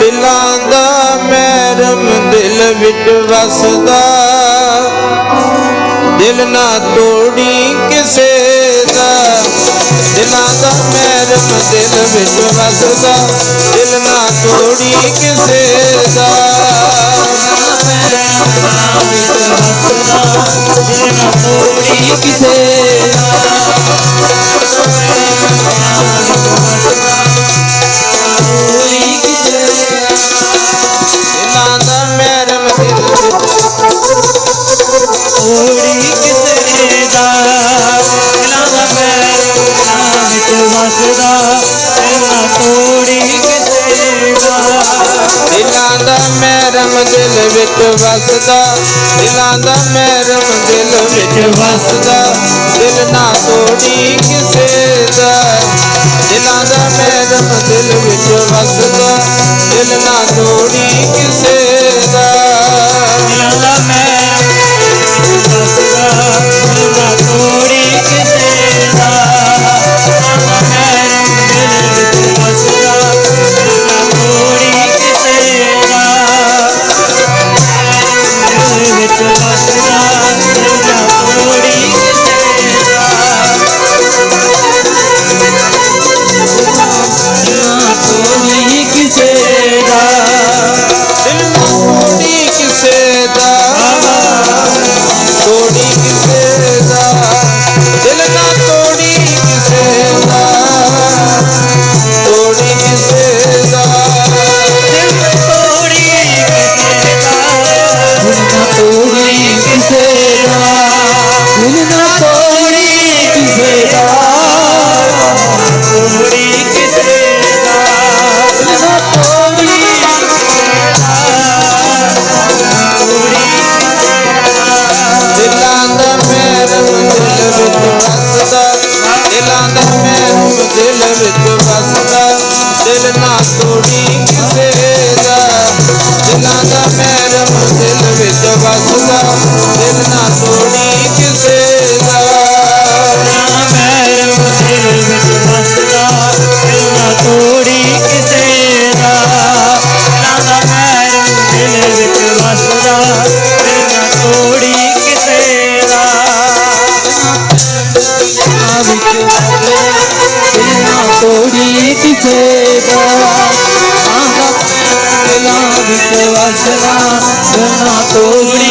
ਦਿਲਾਂ ਦਾ ਮਹਿਰਮ ਦਿਲ ਵਿੱਚ ਵਸਦਾ। ਦਿਲ ਨਾ ਤੋੜੀ ਕਿਸੇ ਦਾ। ਦਿਲਾਂ ਦਾ ਮਹਿਰਮ ਦਿਲ ਵਿੱਚ ਵਸਦਾ। ਦਿਲ ਨਾ ਤੋੜੀ ਕਿਸੇ ਦਾ। ਦਿਲ ਵਿੱਚ ਵਸਦਾ ਦਿਲਾਂ ਦਾ ਮਹਿਰਮ ਦਿਲ ਵਿੱਚ ਵਸਦਾ ਦਿਲ ਨਾ ਤੋੜੀ ਦਿਲ ਵਿੱਚ ਵਸਦਾ ਦਿਲ ਨਾ ਤੋੜੀ ਕਿਸੇ ਦਾ। ਤੋੜੀ ਕਿਸੇ ਦਾ। ਲਾਂਦਾ ਮੈਰਮ ਦਿਲ ਵਿੱਚ ਵਸਦਾ ਦਿਲ ਨਾ ਤੋੜੀ ਕਿਸੇ ਦਾ। ਆ ਵਿੱਚ ਦਿਲ তো আসনা সোনা তোড়ি